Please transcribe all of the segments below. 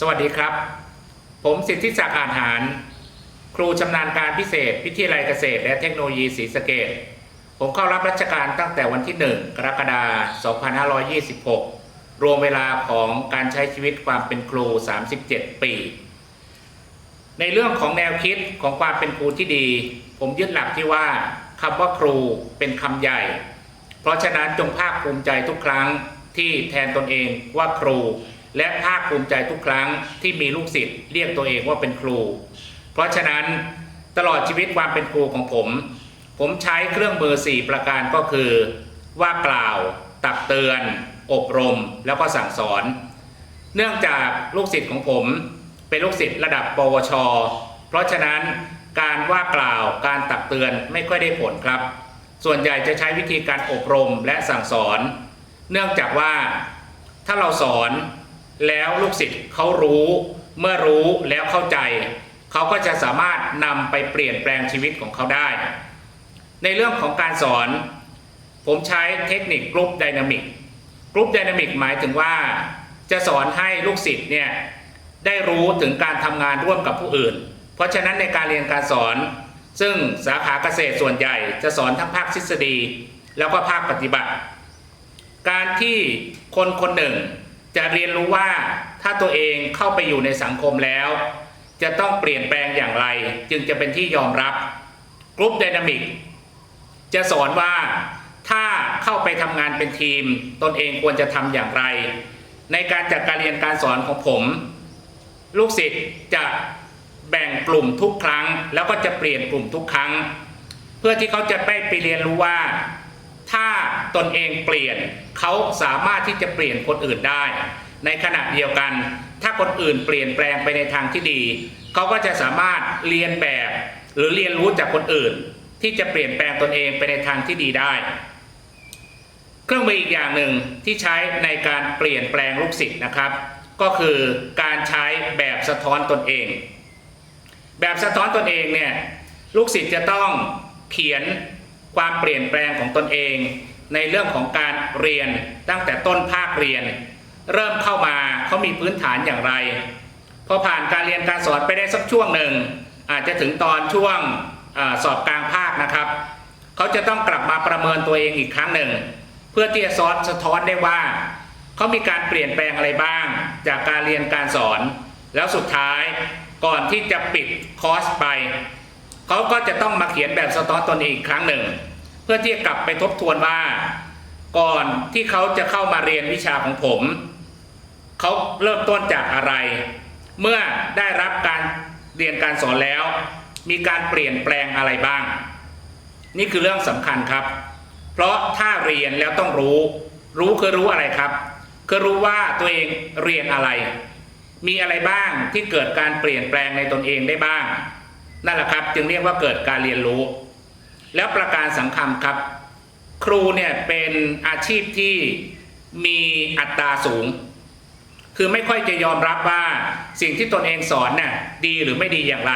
สวัสดีครับ ผมสิทธิศักดิ์อาหาร ครูชำนาญการพิเศษวิทยาลัยเกษตร และเทคโนโลยีศรีสะเกดผมเข้ารับราชการตั้งแต่วันที่ 1 กรกฎาคม 2526 รวมเวลาของการใช้ชีวิตความเป็นครู 37 ปี ในเรื่องของแนวคิดของความเป็นครูที่ดี ผมยึดหลักที่ว่าคำว่าครูเป็นคำใหญ่ เพราะฉะนั้นจงภาคภูมิใจทุกครั้งที่แทนตนเองว่าครู และภาคภูมิใจทุกครั้งที่มีลูกศิษย์เรียกตัวเองว่าเป็นครู เพราะฉะนั้นตลอดชีวิตความเป็นครูของผม ผมใช้เครื่องมือ 4 ประการก็คือ ว่ากล่าว ตักเตือน อบรม แล้วก็สั่งสอน เนื่องจากลูกศิษย์ของผม เป็นลูกศิษย์ระดับปวช เพราะฉะนั้นการว่ากล่าวการตักเตือนไม่ค่อยได้ผลครับ ส่วนใหญ่จะใช้วิธีการอบรมและสั่งสอน เนื่องจากว่าถ้าเราสอน แล้วลูกศิษย์เขารู้เมื่อรู้แล้วเข้าใจ เขาก็จะสามารถนำไปเปลี่ยนแปลงชีวิตของเขาได้ ในเรื่องของการสอน ผมใช้เทคนิคกรุ๊ปไดนามิกกรุ๊ปไดนามิกหมายถึงว่า จะสอนให้ลูกศิษย์เนี่ยได้รู้ถึงการทำงานร่วมกับผู้อื่น เพราะฉะนั้นในการเรียนการสอน ซึ่งสาขาเกษตรส่วนใหญ่จะสอนทั้งภาคทฤษฎี แล้วก็ภาคปฏิบัติ การที่คนคนหนึ่ง จะเรียนรู้ว่าถ้าตัวเองเข้าไปอยู่ในสังคมแล้ว จะต้องเปลี่ยนแปลงอย่างไร จึงจะเป็นที่ยอมรับกรุ๊ปไดนามิกจะสอนว่าถ้าเข้าไปทำงานเป็นทีม ตนเองควรจะทำอย่างไร ในการจัดการเรียนการสอนของผม ลูกศิษย์จะแบ่งกลุ่มทุกครั้ง แล้วก็จะเปลี่ยนกลุ่มทุกครั้ง เพื่อที่เขาจะไปไปเรียนรู้ว่า ถ้าตนเองเปลี่ยนเขาสามารถที่จะเปลี่ยนคนอื่นได้ ในขณะเดียวกัน ถ้าคนอื่นเปลี่ยนแปลงไปในทางที่ดีเขาก็จะสามารถเรียนแบบ หรือเรียนรู้จากคนอื่น ที่จะเปลี่ยนแปลงตนเองไปในทางที่ดีได้ เครื่องมืออีกอย่างหนึ่งที่ใช้ในการเปลี่ยนแปลงลูกศิษย์นะครับ ก็คือการใช้แบบสะท้อนตนเอง แบบสะท้อนตนเองเนี่ยลูกศิษย์จะต้องเขียน ความเปลี่ยนแปลงของตนเอง ในเรื่องของการเรียนตั้งแต่ต้นภาคเรียน เริ่มเข้ามาเขามีพื้นฐานอย่างไร พอผ่านการเรียนการสอนไปได้สักช่วงหนึ่ง อาจจะถึงตอนช่วงอสอบกลางภาคนะครับเขาจะต้องกลับมาประเมินตัวเองอีกครั้งหนึ่ง เพื่อที่จะสอนสะท้อนได้ว่าเขามีการเปลี่ยนแปลงอะไรบ้าง จากการเรียนการสอน แล้วสุดท้ายก่อนที่จะปิดคอร์สไป เขาก็จะต้องมาเขียนแบบสะท้อนตนเองอีกครั้งหนึ่ง เพื่อที่จะกลับไปทบทวนว่า ก่อนที่เขาจะเข้ามาเรียนวิชาของผม เขาเริ่มต้นจากอะไร เมื่อได้รับการเรียนการสอนแล้ว มีการเปลี่ยนแปลงอะไรบ้าง นี่คือเรื่องสำคัญครับ เพราะถ้าเรียนแล้วต้องรู้ รู้คือรู้อะไรครับ คือรู้ว่าตัวเองเรียนอะไร มีอะไรบ้างที่เกิดการเปลี่ยนแปลงในตนเองได้บ้าง นั่นแหละครับ จึงเรียกว่าเกิดการเรียนรู้ แล้วประการสำคัญครับ ครูเนี่ยเป็นอาชีพที่มีอัตราสูง คือไม่ค่อยจะยอมรับว่าสิ่งที่ตนเองสอนน่ะดีหรือไม่ดีอย่างไร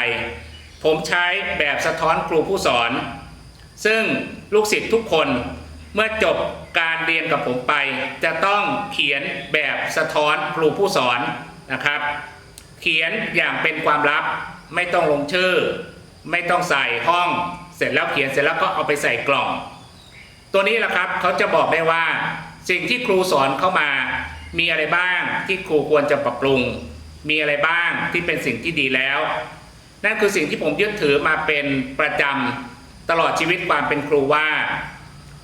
ผมใช้แบบสะท้อนครูผู้สอน ซึ่งลูกศิษย์ทุกคนเมื่อจบการเรียนกับผมไป จะต้องเขียนแบบสะท้อนครูผู้สอนนะครับ เขียนอย่างเป็นความลับ ไม่ต้องลงชื่อ ไม่ต้องใส่ห้อง เสร็จแล้วเขียนเสร็จแล้วก็เอาไปใส่กล่อง ตัวนี้แหละครับเขาจะบอกได้ว่า สิ่งที่ครูสอนเข้ามา มีอะไรบ้างที่ครูควรจะปรับปรุง มีอะไรบ้างที่เป็นสิ่งที่ดีแล้ว นั่นคือสิ่งที่ผมยึดถือมาเป็นประจำตลอดชีวิตความเป็นครูว่า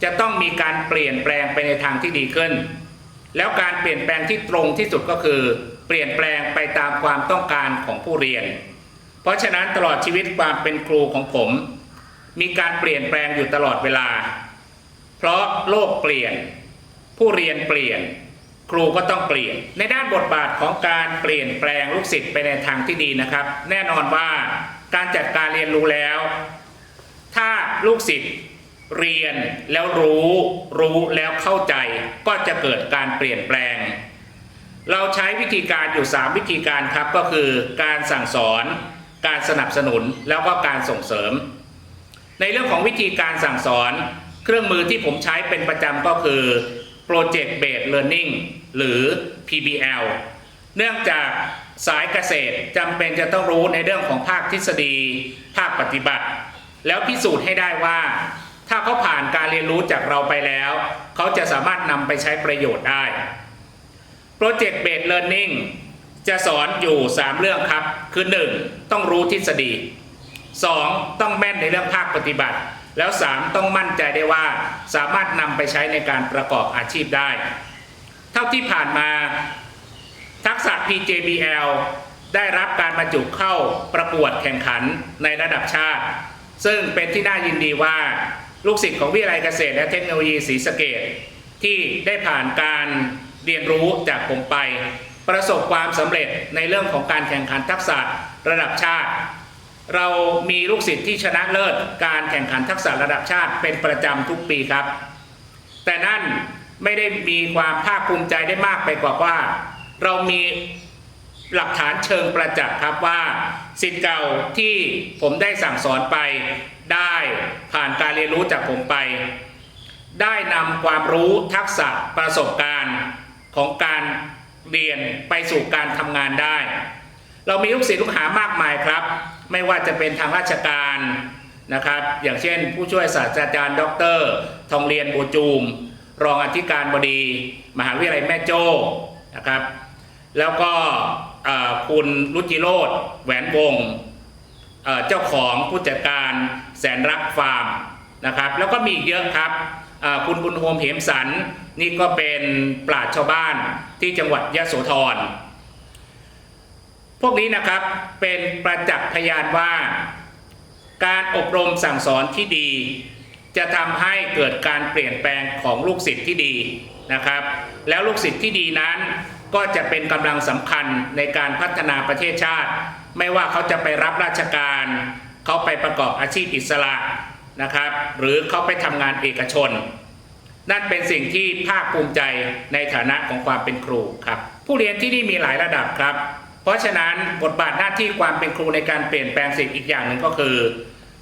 จะต้องมีการเปลี่ยนแปลงไปในทางที่ดีขึ้น แล้วการเปลี่ยนแปลงที่ตรงที่สุดก็คือ เปลี่ยนแปลงไปตามความต้องการของผู้เรียน เพราะฉะนั้นตลอดชีวิตความเป็นครูของผม มีการเปลี่ยนแปลงอยู่ตลอดเวลา เพราะโลกเปลี่ยน ผู้เรียนเปลี่ยน ครูก็ต้องเปลี่ยน ในด้านบทบาทของการเปลี่ยนแปลงลูกศิษย์ไปในทางที่ดีนะครับ แน่นอนว่าการจัดการเรียนรู้แล้ว ถ้าลูกศิษย์เรียนแล้วรู้ รู้แล้วเข้าใจ ก็จะเกิดการเปลี่ยนแปลง เราใช้วิธีการอยู่ 3 วิธีการครับก็คือการสั่งสอน การสนับสนุนแล้วก็การส่งเสริม ในเรื่องของวิธีการสั่งสอน เครื่องมือที่ผมใช้เป็นประจำก็คือ Project Based Learning หรือ PBL เนื่องจากสายเกษตรจำเป็นจะต้องรู้ในเรื่องของภาคทฤษฎี ภาคปฏิบัติ แล้วพิสูจน์ให้ได้ว่า ถ้าเขาผ่านการเรียนรู้จากเราไปแล้ว เขาจะสามารถนำไปใช้ประโยชน์ได้ Project Based Learning จะสอนอยู่ 3 เรื่องครับ คือ 1. ต้องรู้ทฤษฎี 2. ต้องแม่นในเรื่องภาคปฏิบัติ แล้ว 3. ต้องมั่นใจได้ว่าสามารถนำไปใช้ในการประกอบอาชีพได้ เท่าที่ผ่านมา ทักษะ PJBL ได้รับการบรรจุเข้าประกวดแข่งขันในระดับชาติ ซึ่งเป็นที่น่ายินดีว่าลูกศิษย์ของวิทยาลัยเกษตรและเทคโนโลยีศรีสะเกดที่ได้ผ่านการเรียนรู้จากผมไป ประสบความสำเร็จในเรื่องของการแข่งขันทักษะระดับชาติ เรามีลูกศิษย์ที่ชนะเลิศการแข่งขันทักษะระดับชาติเป็นประจำทุกปีครับ แต่นั่นไม่ได้มีความภาคภูมิใจได้มากไปกว่าว่า เรามีหลักฐานเชิงประจักษ์ครับว่าสิทธิ์เก่าที่ผมได้สั่งสอนไปได้ผ่านการเรียนรู้จากผมไป ได้นำความรู้ทักษะประสบการณ์ของการ เรียนไปสู่การทำงานได้ เรามีลูกศิษย์ลูกหามากมายครับ ไม่ว่าจะเป็นทางราชการนะครับ อย่างเช่น ผู้ช่วยศาสตราจารย์ ดร ทองเรียนบูจูม รองอธิการบดี มหาวิทยาลัยแม่โจ้นะครับ แล้วก็คุณรุจิโรธแหวนวงเจ้าของผู้จัดการแสนรักฟาร์มนะครับ แล้วก็มีอีกเยอะครับ คุณบุญโฮมเหมสันนี่ก็เป็นปราชญ์ชาวบ้านที่จังหวัดยะโสธร พวกนี้นะครับเป็นประจักษ์พยานว่า การอบรมสั่งสอนที่ดี จะทำให้เกิดการเปลี่ยนแปลงของลูกศิษย์ที่ดีนะครับ แล้วลูกศิษย์ที่ดีนั้นก็จะเป็นกำลังสำคัญในการพัฒนาประเทศชาติ ไม่ว่าเขาจะไปรับราชการ เขาไปประกอบอาชีพอิสระ นะครับ หรือเขาไปทำงานเอกชน นั่นเป็นสิ่งที่ภาคภูมิใจในฐานะของความเป็นครูครับ ผู้เรียนที่นี่มีหลายระดับครับ เพราะฉะนั้นบทบาทหน้าที่ความเป็นครูในการเปลี่ยนแปลงสิ่งอีกอย่างหนึ่งก็คือ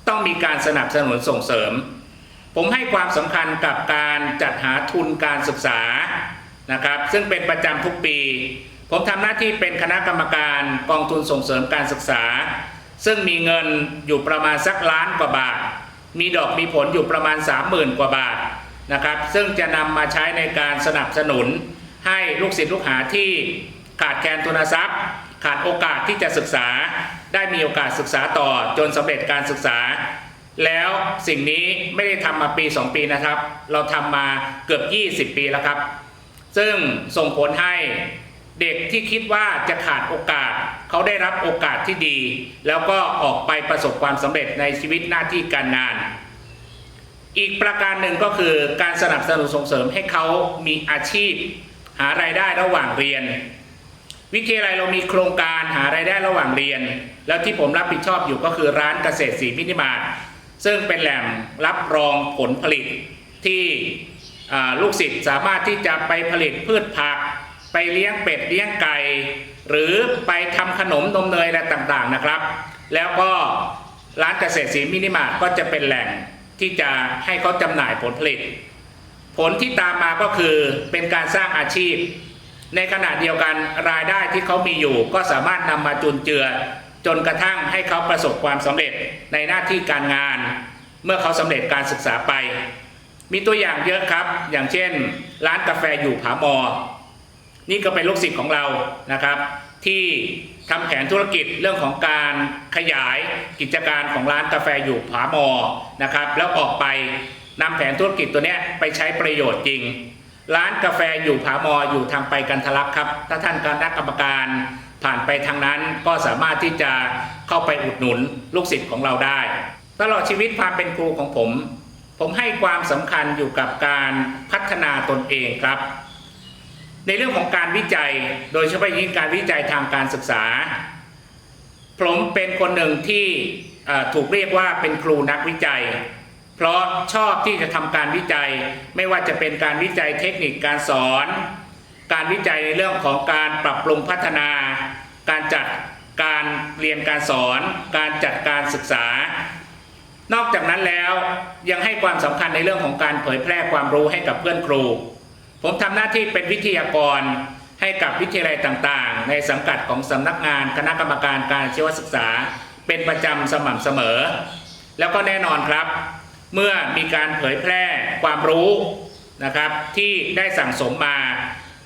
ต้องมีการสนับสนุนส่งเสริม ผมให้ความสำคัญกับการจัดหาทุนการศึกษานะครับ ซึ่งเป็นประจำทุกปี ผมทำหน้าที่เป็นคณะกรรมการกองทุนส่งเสริมการศึกษา ซึ่งมีเงินอยู่ประมาณสักล้านกว่าบาท มีดอกมีผลอยู่ประมาณ 30,000 กว่าบาทนะครับ ซึ่งจะนำมาใช้ในการสนับสนุน ให้ลูกศิษย์ลูกหาที่ขาดแคลนทุนทรัพย์ ขาดโอกาสที่จะศึกษา ได้มีโอกาสศึกษาต่อจนสำเร็จการศึกษา แล้วสิ่งนี้ไม่ได้ทำมาปี 2 ปีนะครับ เราทำมาเกือบ 20 ปีแล้วครับ ซึ่งส่งผลให้เด็กที่คิดว่าจะขาดโอกาส เขาได้รับโอกาสที่ดี แล้วก็ออกไปประสบความสำเร็จในชีวิตหน้าที่การงาน อีกประการหนึ่งก็คือการสนับสนุนส่งเสริมให้เขามีอาชีพ หารายได้ระหว่างเรียน วิทยาลัยเรามีโครงการหารายได้ระหว่างเรียน แล้วที่ผมรับผิดชอบอยู่ก็คือร้านเกษตรศรีมินิมาร์ทซึ่งเป็นแหล่งรับรองผลผลิตที่ลูกศิษย์สามารถที่จะไปผลิตพืชผัก ไปเลี้ยงเป็ดเลี้ยงไก่ หรือไปทำขนมนมเนยอะไรต่างๆนะครับ แล้วก็ร้านเกษตรศรีมินิมาร์ทก็จะเป็นแหล่งที่จะให้เขาจำหน่ายผลผลิต ผลที่ตามมาก็คือเป็นการสร้างอาชีพ ในขณะเดียวกันรายได้ที่เขามีอยู่ ก็สามารถนำมาจุนเจือ จนกระทั่งให้เขาประสบความสำเร็จในหน้าที่การงาน เมื่อเขาสำเร็จการศึกษาไป มีตัวอย่างเยอะครับ อย่างเช่น ร้านกาแฟอยู่ผาหมอ นี่ก็เป็นลูกศิษย์ของเรานะครับ ที่ทำแผนธุรกิจเรื่องของการขยายกิจการของร้านกาแฟอยู่ผามอนะครับ แล้วออกไปนำแผนธุรกิจตัวนี้ไปใช้ประโยชน์จริง ร้านกาแฟอยู่ผามออยู่ทางไปกันทลักครับ ถ้าท่านคณะกรรมการผ่านไปทางนั้นก็สามารถที่จะเข้าไปอุดหนุนลูกศิษย์ของเราได้ ตลอดชีวิตความเป็นครูของผม ผมให้ความสำคัญอยู่กับการพัฒนาตนเองครับ ในเรื่องของการวิจัย โดยเฉพาะยิ่งการวิจัยทางการศึกษา ผมเป็นคนหนึ่งที่ถูกเรียกว่าเป็นครูนักวิจัย เพราะชอบที่จะทำการวิจัย ไม่ว่าจะเป็นการวิจัยเทคนิคการสอน การวิจัยในเรื่องของการปรับปรุงพัฒนา การจัดการเรียนการสอน การจัดการศึกษา นอกจากนั้นแล้วยังให้ความสำคัญในเรื่องของการเผยแพร่ความรู้ให้กับเพื่อนครู ผมทำหน้าที่เป็นวิทยากรให้กับวิทยาลัยต่างๆ ในสังกัดของสำนักงานคณะกรรมการการชีวศึกษา เป็นประจำสม่ำเสมอ แล้วก็แน่นอนครับ เมื่อมีการเผยแพร่ความรู้นะครับที่ได้สั่งสมมา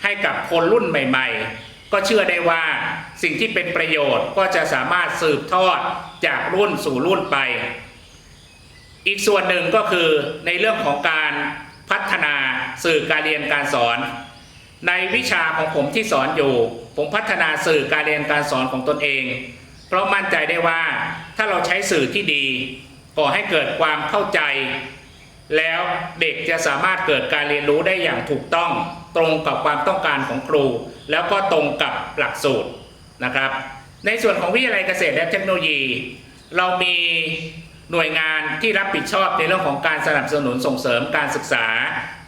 ให้กับคนรุ่นใหม่ ๆ ก็เชื่อได้ว่าสิ่งที่เป็นประโยชน์ก็จะสามารถสืบทอดจากรุ่นสู่รุ่นไป อีกส่วนหนึ่งก็คือในเรื่องของการ สื่อการเรียนการสอน ในวิชาของผมที่สอนอยู่ ผมพัฒนาสื่อการเรียนการสอนของตนเอง เพราะมั่นใจได้ว่าถ้าเราใช้สื่อที่ดีก่อให้เกิดความเข้าใจ แล้วเด็กจะสามารถเกิดการเรียนรู้ได้อย่างถูกต้อง ตรงกับความต้องการของครู แล้วก็ตรงกับหลักสูตรนะครับ ในส่วนของวิทยาลัยเกษตรและเทคโนโลยี เรามี หน่วยงานที่รับผิดชอบในเรื่องของการสนับสนุนส่งเสริมการศึกษา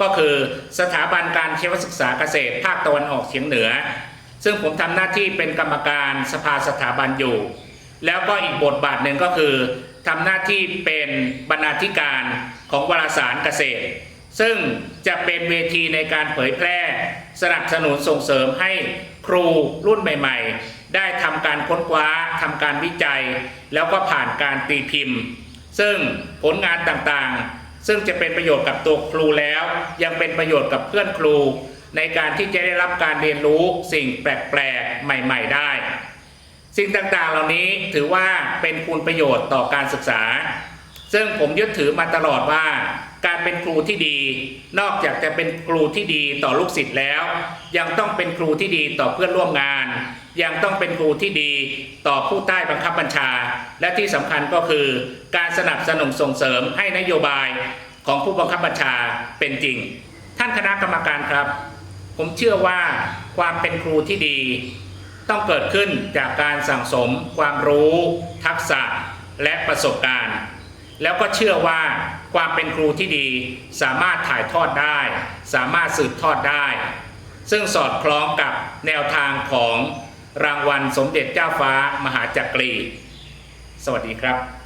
ก็คือสถาบันการชีวศึกษาเกษตร ภาคตะวันออกเฉียงเหนือ ซึ่งผมทำหน้าที่เป็นกรรมการสภาสถาบันอยู่ แล้วก็อีกบทบาทหนึ่งก็คือทำหน้าที่เป็นบรรณาธิการของวารสารเกษตร ซึ่งจะเป็นเวทีในการเผยแพร่ สนับสนุนส่งเสริมให้ครูรุ่นใหม่ ๆ ได้ทำการค้นคว้าทำการวิจัย แล้วก็ผ่านการตีพิมพ์ ซึ่งผลงานต่างๆ ซึ่งจะเป็นประโยชน์กับตัวครูแล้ว ยังเป็นประโยชน์กับเพื่อนครู ในการที่จะได้รับการเรียนรู้สิ่งแปลกๆ ใหม่ ๆ ได้ สิ่งต่างๆ เหล่านี้ถือว่าเป็นคุณประโยชน์ต่อการศึกษา ซึ่งผมยึดถือมาตลอดว่า การเป็นครูที่ดี นอกจากจะเป็นครูที่ดีต่อลูกศิษย์แล้ว ยังต้องเป็นครูที่ดีต่อเพื่อนร่วมงาน ยังต้องเป็นครูที่ดีต่อผู้ใต้บังคับบัญชา และที่สำคัญก็คือ การสนับสนุนส่งเสริมให้นโยบายของผู้บังคับบัญชาเป็นจริง ท่านคณะกรรมการครับ ผมเชื่อว่าความเป็นครูที่ดี ต้องเกิดขึ้นจากการสั่งสม ความรู้ ทักษะและประสบการณ์ แล้วก็เชื่อว่าความเป็นครูที่ดีสามารถถ่ายทอดได้ สามารถสืบทอดได้ ซึ่งสอดคล้องกับแนวทางของ รางวัลสมเด็จเจ้าฟ้ามหาจักรี สวัสดีครับ